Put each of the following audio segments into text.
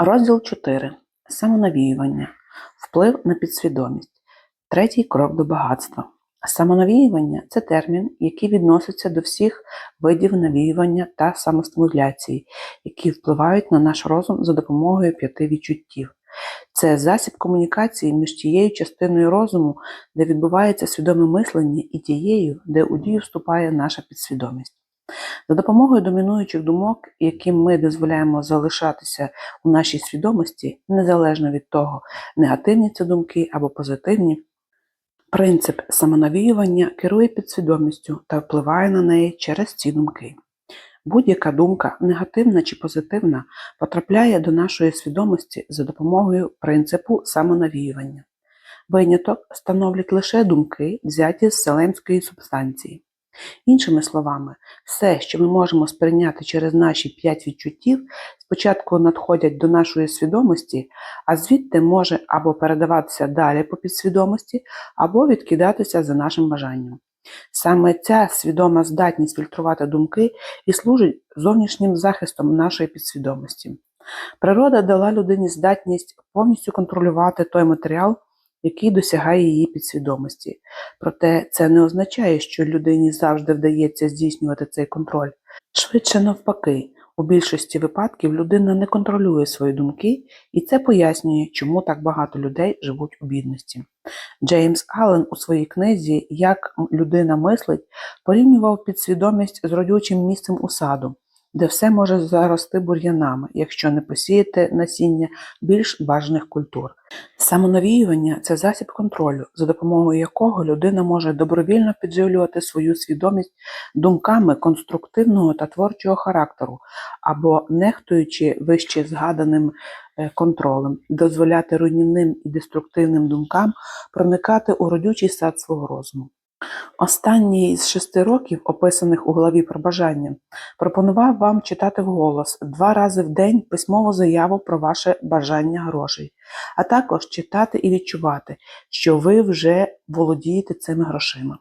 Розділ 4. Самонавіювання. Вплив на підсвідомість. Третій крок до багатства. Самонавіювання це термін, який відноситься до всіх видів навіювання та самостимуляції, які впливають на наш розум за допомогою п'яти відчуттів. Це засіб комунікації між тією частиною розуму, де відбувається свідоме мислення, і тією, де у дію вступає наша підсвідомість. За допомогою домінуючих думок, яким ми дозволяємо залишатися у нашій свідомості, незалежно від того, негативні це думки або позитивні, принцип самонавіювання керує підсвідомістю та впливає на неї через ці думки. Будь-яка думка, негативна чи позитивна, потрапляє до нашої свідомості за допомогою принципу самонавіювання. Виняток становлять лише думки, взяті з селенської субстанції. Іншими словами, все, що ми можемо сприйняти через наші п'ять відчуттів, спочатку надходять до нашої свідомості, а звідти може або передаватися далі по підсвідомості, або відкидатися за нашим бажанням. Саме ця свідома здатність фільтрувати думки і служить зовнішнім захистом нашої підсвідомості. Природа дала людині здатність повністю контролювати той матеріал, який досягає її підсвідомості. Проте це не означає, що людині завжди вдається здійснювати цей контроль. Швидше навпаки, у більшості випадків людина не контролює свої думки, і це пояснює, чому так багато людей живуть у бідності. Джеймс Аллен у своїй книзі Як людина мислить порівнював підсвідомість з родючим місцем у саду, де все може зарости бур'янами, якщо не посіяти насіння більш бажаних культур. Самонавіювання це засіб контролю, за допомогою якого людина може добровільно підживлювати свою свідомість думками конструктивного та творчого характеру, або нехтуючи вище згаданим е, контролем, дозволяти руйнівним і деструктивним думкам проникати у родючий сад свого розуму. Останній з шести років, описаних у главі про бажання, пропонував вам читати вголос два рази в день письмову заяву про ваше бажання грошей, а також читати і відчувати, що ви вже володієте цими грошима.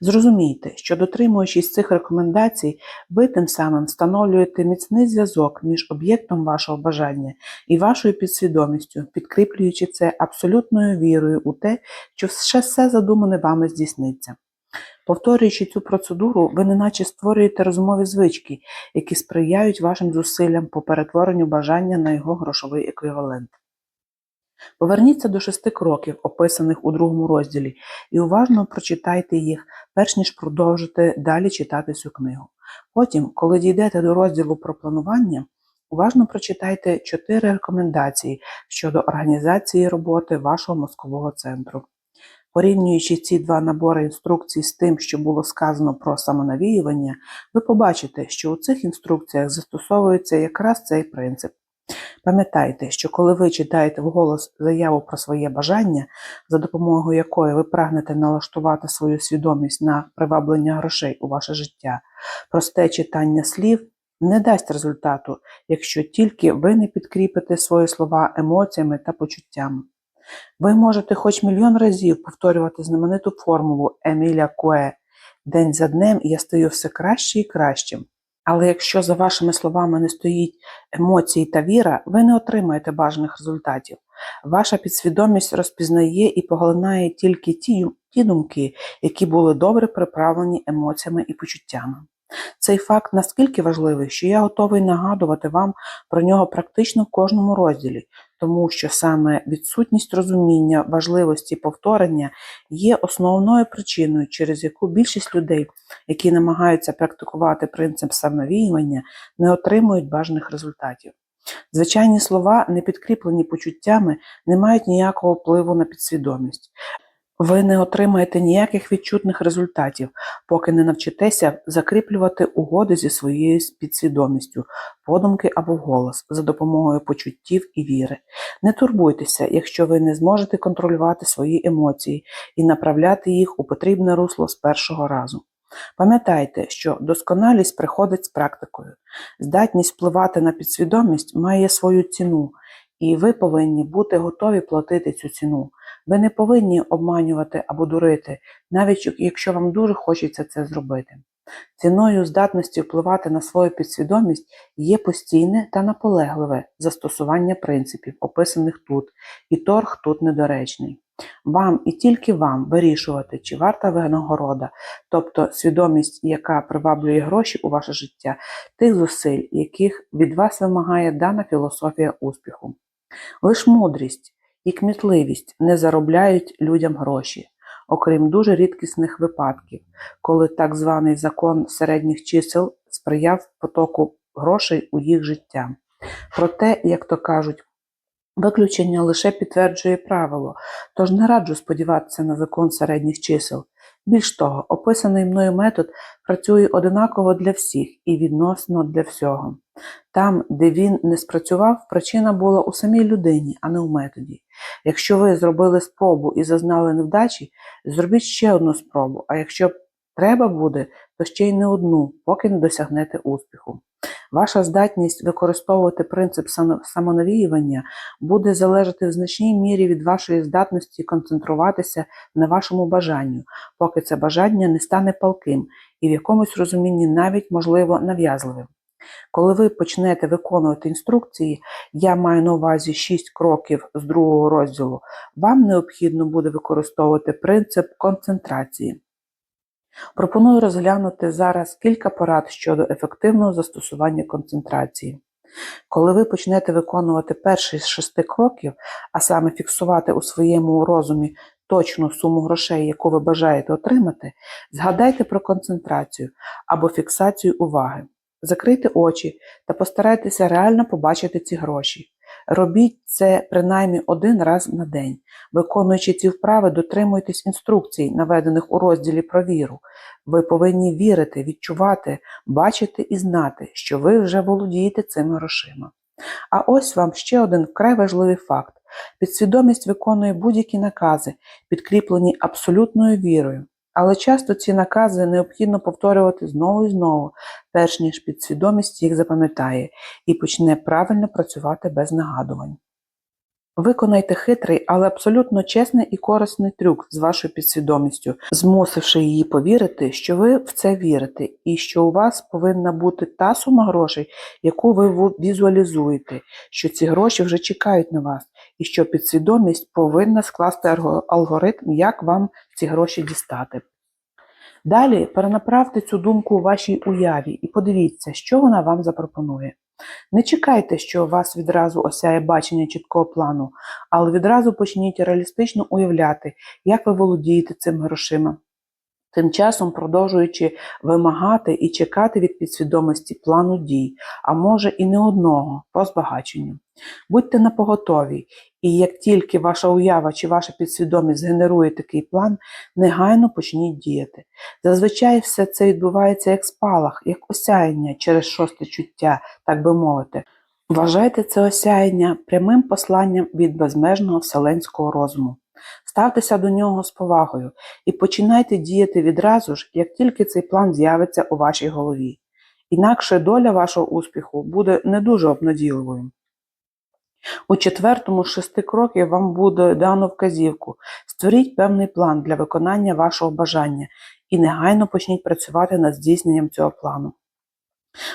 Зрозумійте, що дотримуючись цих рекомендацій, ви тим самим встановлюєте міцний зв'язок між об'єктом вашого бажання і вашою підсвідомістю, підкріплюючи це абсолютною вірою у те, що ще все задумане вами здійсниться. Повторюючи цю процедуру, ви неначе створюєте розумові звички, які сприяють вашим зусиллям по перетворенню бажання на його грошовий еквівалент. Поверніться до шести кроків, описаних у другому розділі, і уважно прочитайте їх, перш ніж продовжити далі читати цю книгу. Потім, коли дійдете до розділу про планування, уважно прочитайте чотири рекомендації щодо організації роботи вашого мозкового центру. Порівнюючи ці два набори інструкцій з тим, що було сказано про самонавіювання, ви побачите, що у цих інструкціях застосовується якраз цей принцип. Пам'ятайте, що коли ви читаєте вголос заяву про своє бажання, за допомогою якої ви прагнете налаштувати свою свідомість на приваблення грошей у ваше життя, просте читання слів не дасть результату, якщо тільки ви не підкріпите свої слова емоціями та почуттями. Ви можете хоч мільйон разів повторювати знамениту формулу Еміля Куе День за днем я стаю все краще і кращим. Але якщо за вашими словами не стоїть емоції та віра, ви не отримаєте бажаних результатів. Ваша підсвідомість розпізнає і поглинає тільки ті, ті думки, які були добре приправлені емоціями і почуттями. Цей факт наскільки важливий, що я готовий нагадувати вам про нього практично в кожному розділі, тому що саме відсутність розуміння важливості повторення є основною причиною, через яку більшість людей, які намагаються практикувати принцип самовіювання, не отримують бажаних результатів. Звичайні слова, не підкріплені почуттями, не мають ніякого впливу на підсвідомість. Ви не отримаєте ніяких відчутних результатів, поки не навчитеся закріплювати угоди зі своєю підсвідомістю, подумки або вголос за допомогою почуттів і віри. Не турбуйтеся, якщо ви не зможете контролювати свої емоції і направляти їх у потрібне русло з першого разу. Пам'ятайте, що досконалість приходить з практикою. Здатність впливати на підсвідомість має свою ціну, і ви повинні бути готові платити цю ціну. Ви не повинні обманювати або дурити, навіть якщо вам дуже хочеться це зробити. Ціною здатності впливати на свою підсвідомість є постійне та наполегливе застосування принципів, описаних тут, і торг тут недоречний. Вам і тільки вам вирішувати, чи варта винагорода, тобто свідомість, яка приваблює гроші у ваше життя, тих зусиль, яких від вас вимагає дана філософія успіху. Лиш мудрість і кмітливість не заробляють людям гроші, окрім дуже рідкісних випадків, коли так званий закон середніх чисел сприяв потоку грошей у їх життя. Проте, як то кажуть, виключення лише підтверджує правило, тож не раджу сподіватися на закон середніх чисел. Більш того, описаний мною метод працює одинаково для всіх і відносно для всього. Там, де він не спрацював, причина була у самій людині, а не у методі. Якщо ви зробили спробу і зазнали невдачі, зробіть ще одну спробу, а якщо треба буде, то ще й не одну, поки не досягнете успіху. Ваша здатність використовувати принцип самонавіювання буде залежати в значній мірі від вашої здатності концентруватися на вашому бажанню, поки це бажання не стане палким і в якомусь розумінні навіть, можливо, нав'язливим. Коли ви почнете виконувати інструкції, я маю на увазі 6 кроків з другого розділу, вам необхідно буде використовувати принцип концентрації. Пропоную розглянути зараз кілька порад щодо ефективного застосування концентрації. Коли ви почнете виконувати перший з шести кроків, а саме фіксувати у своєму розумі точну суму грошей, яку ви бажаєте отримати, згадайте про концентрацію або фіксацію уваги. Закрийте очі та постарайтеся реально побачити ці гроші. Робіть це принаймні один раз на день. Виконуючи ці вправи, дотримуйтесь інструкцій, наведених у розділі про віру. Ви повинні вірити, відчувати, бачити і знати, що ви вже володієте цими грошима. А ось вам ще один вкрай важливий факт: підсвідомість виконує будь-які накази, підкріплені абсолютною вірою. Але часто ці накази необхідно повторювати знову і знову, перш ніж підсвідомість їх запам'ятає і почне правильно працювати без нагадувань. Виконайте хитрий, але абсолютно чесний і корисний трюк з вашою підсвідомістю, змусивши її повірити, що ви в це вірите, і що у вас повинна бути та сума грошей, яку ви візуалізуєте, що ці гроші вже чекають на вас, і що підсвідомість повинна скласти алгоритм, як вам ці гроші дістати. Далі перенаправте цю думку у вашій уяві і подивіться, що вона вам запропонує. Не чекайте, що вас відразу осяє бачення чіткого плану, але відразу почніть реалістично уявляти, як ви володієте цими грошима. Тим часом продовжуючи вимагати і чекати від підсвідомості плану дій, а може і не одного по збагаченню. Будьте напоготові, і як тільки ваша уява чи ваша підсвідомість згенерує такий план, негайно почніть діяти. Зазвичай все це відбувається як спалах, як осяяння через шосте чуття, так би мовити. Вважайте це осяяння прямим посланням від безмежного вселенського розуму. Ставтеся до нього з повагою і починайте діяти відразу ж, як тільки цей план з'явиться у вашій голові. Інакше доля вашого успіху буде не дуже обнадійливою. У четвертому з шести кроків вам буде дано вказівку. Створіть певний план для виконання вашого бажання і негайно почніть працювати над здійсненням цього плану.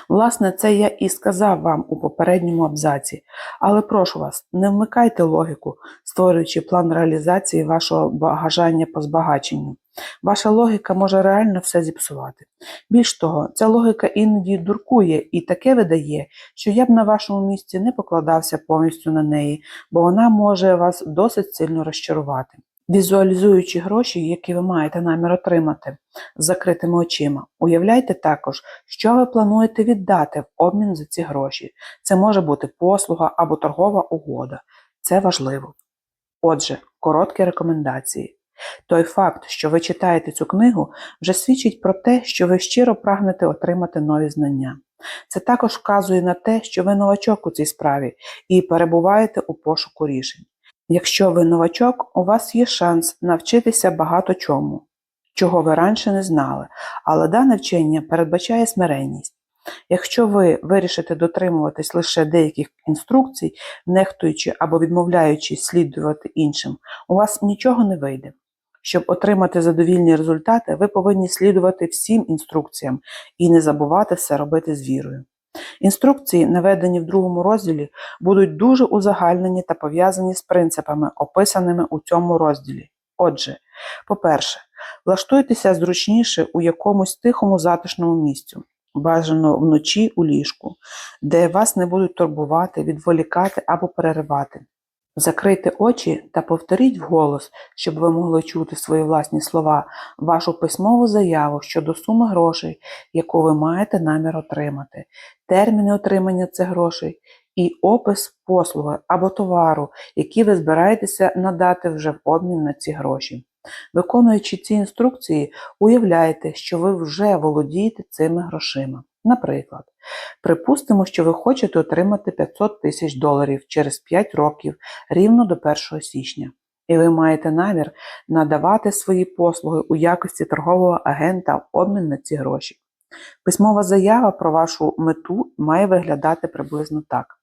Власне, це я і сказав вам у попередньому абзаці, але прошу вас, не вмикайте логіку, створюючи план реалізації вашого бажання по збагаченню. Ваша логіка може реально все зіпсувати. Більш того, ця логіка іноді дуркує і таке видає, що я б на вашому місці не покладався повністю на неї, бо вона може вас досить сильно розчарувати. Візуалізуючи гроші, які ви маєте намір отримати з закритими очима, уявляйте також, що ви плануєте віддати в обмін за ці гроші. Це може бути послуга або торгова угода. Це важливо. Отже, короткі рекомендації. Той факт, що ви читаєте цю книгу, вже свідчить про те, що ви щиро прагнете отримати нові знання. Це також вказує на те, що ви новачок у цій справі і перебуваєте у пошуку рішень. Якщо ви новачок, у вас є шанс навчитися багато чому, чого ви раніше не знали, але дане вчення передбачає смиренність. Якщо ви вирішите дотримуватись лише деяких інструкцій, нехтуючи або відмовляючись слідувати іншим, у вас нічого не вийде. Щоб отримати задовільні результати, ви повинні слідувати всім інструкціям і не забувати все робити з вірою. Інструкції, наведені в другому розділі, будуть дуже узагальнені та пов'язані з принципами, описаними у цьому розділі. Отже, по-перше, влаштуйтеся зручніше у якомусь тихому затишному місцю, бажано вночі у ліжку, де вас не будуть турбувати, відволікати або переривати. Закрийте очі та повторіть вголос, щоб ви могли чути свої власні слова, вашу письмову заяву щодо суми грошей, яку ви маєте намір отримати, терміни отримання цих грошей і опис послуги або товару, які ви збираєтеся надати вже в обмін на ці гроші. Виконуючи ці інструкції, уявляйте, що ви вже володієте цими грошима. Наприклад, припустимо, що ви хочете отримати 500 тисяч доларів через 5 років рівно до 1 січня, і ви маєте намір надавати свої послуги у якості торгового агента в обмін на ці гроші. Письмова заява про вашу мету має виглядати приблизно так.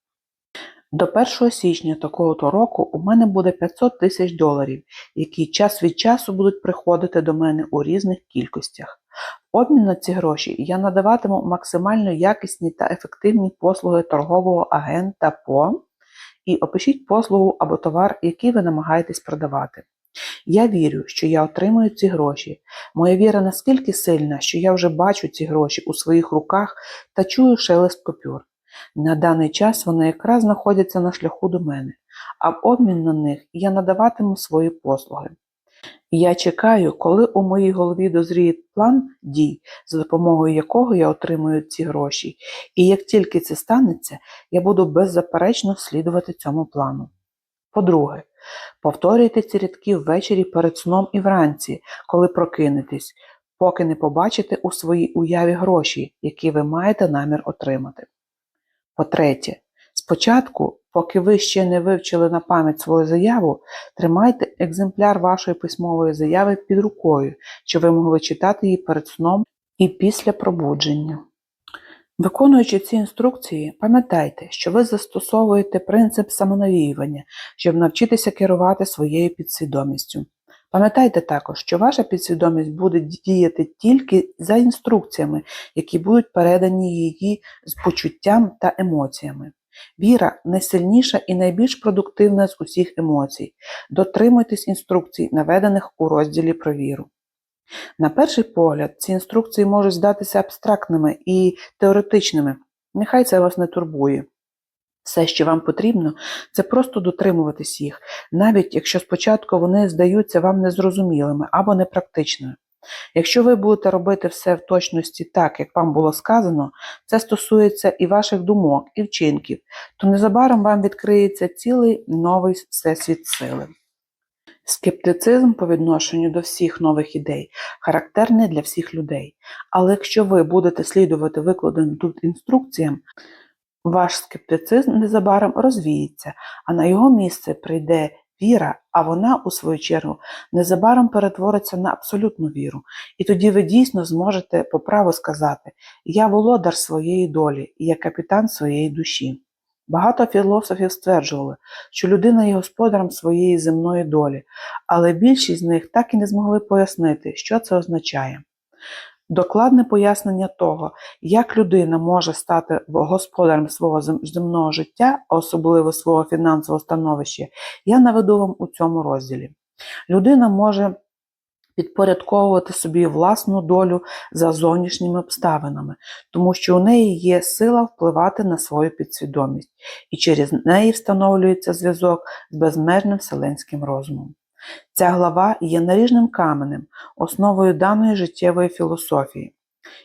До 1 січня такого-то року у мене буде 500 тисяч доларів, які час від часу будуть приходити до мене у різних кількостях. В обмін на ці гроші я надаватиму максимально якісні та ефективні послуги торгового агента по і опишіть послугу або товар, який ви намагаєтесь продавати. Я вірю, що я отримую ці гроші. Моя віра наскільки сильна, що я вже бачу ці гроші у своїх руках та чую шелест купюр. На даний час вони якраз знаходяться на шляху до мене, а в обмін на них я надаватиму свої послуги. Я чекаю, коли у моїй голові дозріє план дій, за допомогою якого я отримую ці гроші, і як тільки це станеться, я буду беззаперечно слідувати цьому плану. По-друге, повторюйте ці рядки ввечері перед сном і вранці, коли прокинетесь, поки не побачите у своїй уяві гроші, які ви маєте намір отримати. По-третє, спочатку, поки ви ще не вивчили на пам'ять свою заяву, тримайте екземпляр вашої письмової заяви під рукою, щоб ви могли читати її перед сном і після пробудження. Виконуючи ці інструкції, пам'ятайте, що ви застосовуєте принцип самонавіювання, щоб навчитися керувати своєю підсвідомістю. Пам'ятайте також, що ваша підсвідомість буде діяти тільки за інструкціями, які будуть передані її з почуттям та емоціями. Віра найсильніша і найбільш продуктивна з усіх емоцій. Дотримуйтесь інструкцій, наведених у розділі про віру. На перший погляд, ці інструкції можуть здатися абстрактними і теоретичними. Нехай це вас не турбує. Все, що вам потрібно, це просто дотримуватись їх, навіть якщо спочатку вони здаються вам незрозумілими або непрактичними. Якщо ви будете робити все в точності так, як вам було сказано, це стосується і ваших думок, і вчинків, то незабаром вам відкриється цілий новий всесвіт сили. Скептицизм по відношенню до всіх нових ідей характерний для всіх людей. Але якщо ви будете слідувати викладеним тут інструкціям, ваш скептицизм незабаром розвіється, а на його місце прийде віра, а вона, у свою чергу, незабаром перетвориться на абсолютну віру. І тоді ви дійсно зможете по праву сказати: Я володар своєї долі, і я капітан своєї душі. Багато філософів стверджували, що людина є господарем своєї земної долі, але більшість з них так і не змогли пояснити, що це означає. Докладне пояснення того, як людина може стати господарем свого земного життя, особливо свого фінансового становища, я наведу вам у цьому розділі. Людина може підпорядковувати собі власну долю за зовнішніми обставинами, тому що у неї є сила впливати на свою підсвідомість, і через неї встановлюється зв'язок з безмежним вселенським розумом. Ця глава є наріжним каменем, основою даної життєвої філософії.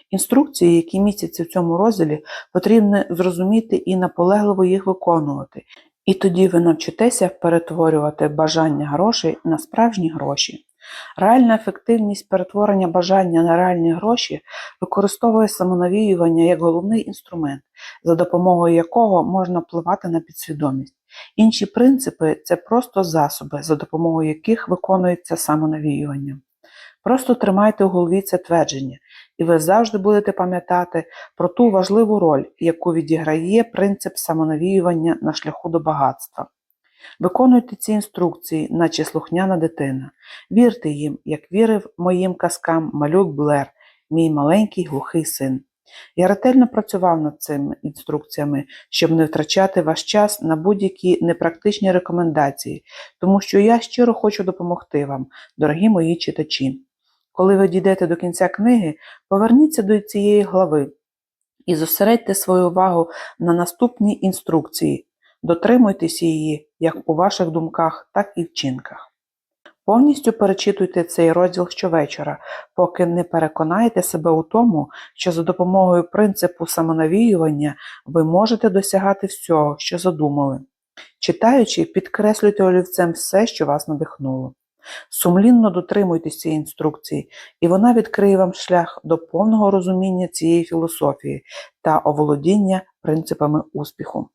Інструкції, які містяться в цьому розділі, потрібно зрозуміти і наполегливо їх виконувати, і тоді ви навчитеся перетворювати бажання грошей на справжні гроші. Реальна ефективність перетворення бажання на реальні гроші використовує самонавіювання як головний інструмент, за допомогою якого можна впливати на підсвідомість. Інші принципи це просто засоби, за допомогою яких виконується самонавіювання. Просто тримайте у голові це твердження, і ви завжди будете пам'ятати про ту важливу роль, яку відіграє принцип самонавіювання на шляху до багатства. Виконуйте ці інструкції, наче слухняна дитина. Вірте їм, як вірив моїм казкам малюк Блер, мій маленький глухий син. Я ретельно працював над цими інструкціями, щоб не втрачати ваш час на будь-які непрактичні рекомендації, тому що я щиро хочу допомогти вам, дорогі мої читачі. Коли ви дійдете до кінця книги, поверніться до цієї глави і зосередьте свою увагу на наступній інструкції. Дотримуйтесь її як у ваших думках, так і вчинках. Повністю перечитуйте цей розділ щовечора, поки не переконаєте себе у тому, що за допомогою принципу самонавіювання ви можете досягати всього, що задумали. Читаючи, підкреслюйте олівцем все, що вас надихнуло. Сумлінно дотримуйтесь цієї інструкції, і вона відкриє вам шлях до повного розуміння цієї філософії та оволодіння принципами успіху.